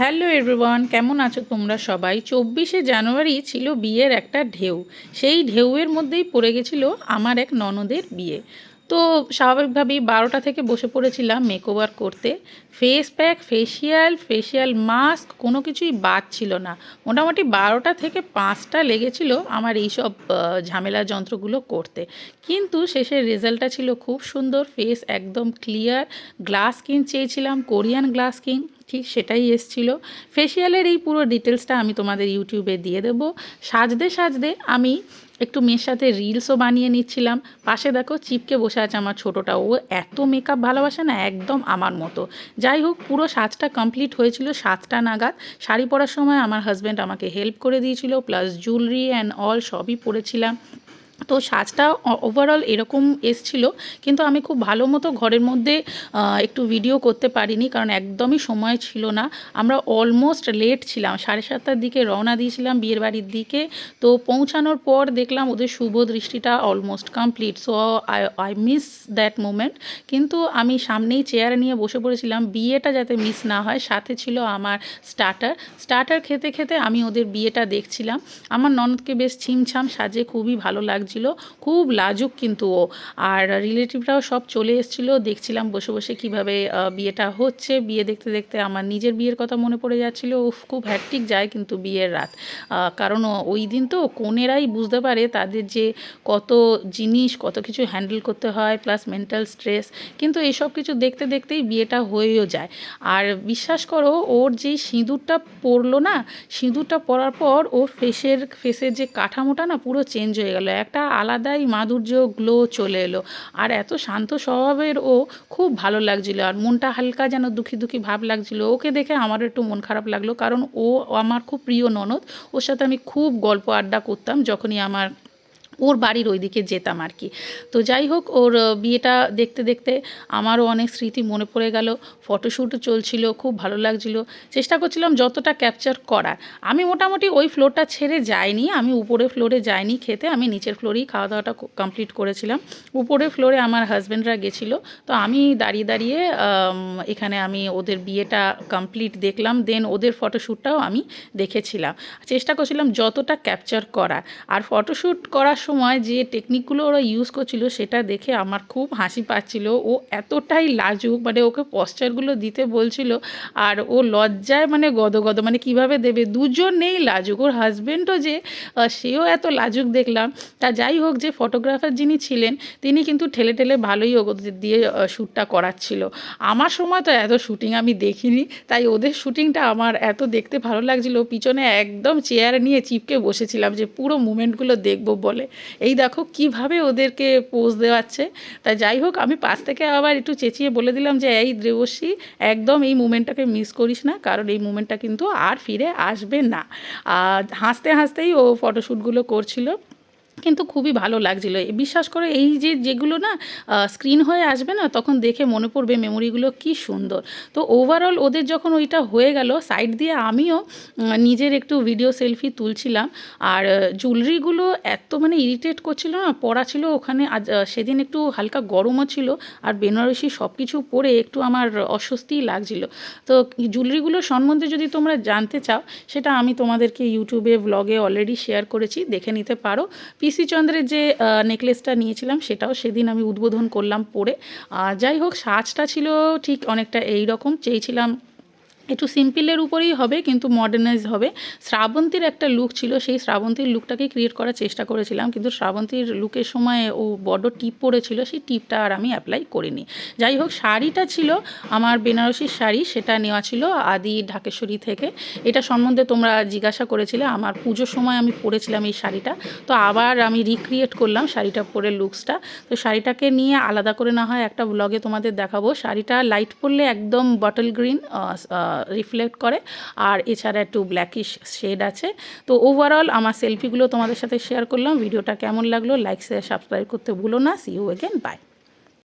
Hello everyone, কেমন আছো তোমরা সবাই? চব্বিশে জানুয়ারি ছিল বিয়ের একটা ঢেউ। সেই ঢেউয়ের মধ্যেই পড়ে গেছিল আমার এক ননদের বিয়ে। তো স্বাভাবিকভাবেই বারোটা থেকে বসে পড়েছিলাম মেকওভার করতে। Face pack, facial facial mask, কোনো কিছুই বাদ ছিল না। মোটামুটি বারোটা থেকে পাঁচটা লেগেছিল আমার এইসব ঝামেলা যন্ত্রগুলো করতে। কিন্তু শেষের রেজাল্টটা ছিল খুব সুন্দর, ফেস একদম ক্লিয়ার। গ্লাস স্কিন চেয়েছিলাম, কোরিয়ান গ্লাস স্কিন ঠিক সেটাই এসছিল। ফেসিয়ালের এই পুরো ডিটেলসটা আমি তোমাদের ইউটিউবে দিয়ে দেবো। সাজতে সাজতে আমি একটু মেয়ের সাথে রিলসও বানিয়ে নিচ্ছিলাম। পাশে দেখো চিপকে বসে আছে আমার ছোটোটা। ও এত মেকআপ ভালোবাসে না, একদম আমার মতো। যাই হোক, পুরো সাজটা কমপ্লিট হয়েছিল সাতটা নাগাদ। শাড়ি পরার সময় আমার হাজব্যান্ড আমাকে হেল্প করে দিয়েছিল প্লাস জুয়েলারি অ্যান্ড অল সবই পরেছিলাম। তো সাজটা ওভারঅল এরকম এসছিল, কিন্তু আমি খুব ভালো মতো ঘরের মধ্যে একটু ভিডিও করতে পারিনি, কারণ একদমই সময় ছিল না। আমরা অলমোস্ট লেট ছিলাম, সাড়ে সাতটার দিকে রওনা দিয়েছিলাম বিয়ের বাড়ির দিকে, তো পৌঁছানোর পর দেখলাম ওদের শুভ দৃষ্টিটা almost complete so I I miss that moment কিন্তু আমি সামনেই চেয়ার নিয়ে বসে পড়েছিলাম, বিয়েটা যাতে মিস না হয়, সাথে ছিল আমার স্টার্টার স্টার্টার খেতে খেতে আমি ওদের বিয়েটা দেখছিলাম। আমার ননদকে বেশ ছিমছাম সাজে খুবই ভালো লাগছিল খুব লাজুক কিন্তু ও। আর রিলেটিভরাও সব চলে এসেছিল, দেখছিলাম বসে বসে কীভাবে বিয়েটা হচ্ছে। বিয়ে দেখতে দেখতে আমার নিজের বিয়ের কথা মনে পড়ে যাচ্ছিল। উফ, খুব হ্যাট্রিক যায় কিন্তু বিয়ের রাত। কারণ ওই দিন তো কনেরাই বুঝতে পারে তাদের যে কত জিনিস, কত কিছু হ্যান্ডেল করতে হয় প্লাস মেন্টাল স্ট্রেস কিন্তু এইসব কিছু দেখতে দেখতেই বিয়েটা হয়েও যায়। আর বিশ্বাস করো, ওর যেই সিঁদুরটা পরলো না, সিঁদুরটা পরার পর ওর ফেসের ফেসের যে কাঠামোটা না পুরো চেঞ্জ হয়ে গেল। একটা আলাদাই মাধুর্য গ্লো চলে এলো। আর এত শান্ত স্বভাবের ও খুব ভালো লাগছিল। আর মনটা হালকা যেন দুঃখী দুঃখী ভাব লাগছিল। ওকে দেখে আমারও একটু মন খারাপ লাগল। কারণ ও আমার খুব প্রিয় ননদ। ওর সাথে আমি খুব গল্প আড্ডা করতাম যখনই আমার ওর বাড়ির ওইদিকে যেতাম আর কি। তো যাই হোক, ওর বিয়েটা দেখতে দেখতে আমারও অনেক স্মৃতি মনে পড়ে গেল। ফটোশ্যুটও চলছিল, খুব ভালো লাগছিল। চেষ্টা করছিলাম যতটা ক্যাপচার করার। আমি মোটামুটি ওই ফ্লোরটা ছেড়ে যাইনি, আমি উপরে ফ্লোরে যাইনি খেতে, আমি নিচের ফ্লোরেই খাওয়া দাওয়াটা কমপ্লিট করেছিলাম। উপরে ফ্লোরে আমার হাজব্যান্ডরা গেছিল, তো আমি দাঁড়িয়ে দাঁড়িয়ে এখানে আমি ওদের বিয়েটা কমপ্লিট দেখলাম দেন ওদের ফটোশ্যুটটাও আমি দেখেছিলাম। চেষ্টা করছিলাম যতটা ক্যাপচার করার। আর ফটোশ্যুট করার সময় যে টেকনিকগুলো ওরা ইউজ করছিল সেটা দেখে আমার খুব হাসি পাচ্ছিল। ও এতটাই লাজুক মানে ওকে পশ্চারগুলো দিতে বলছিল আর ও লজ্জায় মানে গদগদ মানে কীভাবে দেবে? দুজন নেই লাজুক। ওর হাজবেন্ডও যে সেও এত লাজুক দেখলাম। তা যাই হোক যে ফটোগ্রাফার যিনি ছিলেন, তিনি কিন্তু ঠেলে ঠেলে ভালোই ওদের দিয়ে শ্যুটটা করাচ্ছিল। আমার সময় তো এত শ্যুটিং আমি দেখিনি, তাই ওদের শ্যুটিংটা আমার এত দেখতে ভালো লাগছিল। পিছনে একদম চেয়ার নিয়ে চিপকে বসেছিলাম যে পুরো মুমেন্টগুলো দেখব বলে। এই দেখো কীভাবে ওদেরকে পোজ দেওয়াচ্ছে। তাই যাই হোক, আমি পাশ থেকে আবার একটু চেঁচিয়ে বলে দিলাম যে, এই দেবশ্রী একদম এই মুমেন্টটাকে মিস করিস না, কারণ এই মুমেন্টটা কিন্তু আর ফিরে আসবে না। আর হাসতে হাসতেই ও ফটোশ্যুটগুলো করছিল। কিন্তু খুবই ভালো লাগছিল। বিশ্বাস করে, এই যে যেগুলো না স্ক্রিন হয়ে আসবে না, তখন দেখে মনে পড়বে মেমোরিগুলো কি সুন্দর। তো ওভারঅল ওদের যখন ওইটা হয়ে গেল সাইড দিয়ে আমিও নিজের একটু ভিডিও সেলফি তুলছিলাম। আর জুয়েলারিগুলো এত মানে ইরিটেট করছিল না পরা ছিল ওখানে, আজ সেদিন একটু হালকা গরমও ছিল, আর বেনারসি সব কিছু পরে একটু আমার অস্বস্তিই লাগছিল। তো জুয়েলারিগুলোর সম্বন্ধে যদি তোমরা জানতে চাও, সেটা আমি তোমাদেরকে ইউটিউবে ব্লগে অলরেডি শেয়ার করেছি, দেখে নিতে পারো। পিসি চন্দ্রের যে নেকলেসটা নিয়েছিলাম, সেটাও সেদিন আমি উদ্বোধন করলাম পরে। আর যাই হোক, সাজটা ছিল ঠিক অনেকটা এই রকম চেয়েছিলাম একটু সিম্পলের উপরেই হবে, কিন্তু মডার্নাইজ হবে। শ্রাবন্তীর একটা লুক ছিল, সেই শ্রাবন্তীর লুকটাকে ক্রিয়েট করার চেষ্টা করেছিলাম, কিন্তু শ্রাবন্তীর লুকের সময় ও বড় টিপ পরেছিল সেই টিপটা আর আমি অ্যাপ্লাই করিনি। যাই হোক, শাড়িটা ছিল আমার বেনারসির শাড়ি, সেটা নেওয়া ছিল আদি ঢাকেশ্বরী থেকে। এটা সম্বন্ধে তোমরা জিজ্ঞাসা করেছিলে, আমার পুজোর সময় আমি পরেছিলাম এই শাড়িটা। তো আবার আমি রিক্রিয়েট করলাম শাড়িটা পরে লুকসটা তো শাড়িটাকে নিয়ে আলাদা করে না হয় একটা ব্লগে তোমাদের দেখাবো। শাড়িটা লাইট পরলে একদম বটল গ্রিন রিফ্লেক্ট করে। আর এছাড়া একটু ব্ল্যাকিশ শেড আছে। তো ওভারঅল আমার সেলফিগুলো তোমাদের সাথে শেয়ার করলাম। ভিডিওটা কেমন লাগল লাইক শেয়ার সাবস্ক্রাইব করতে ভুলো না। C you again by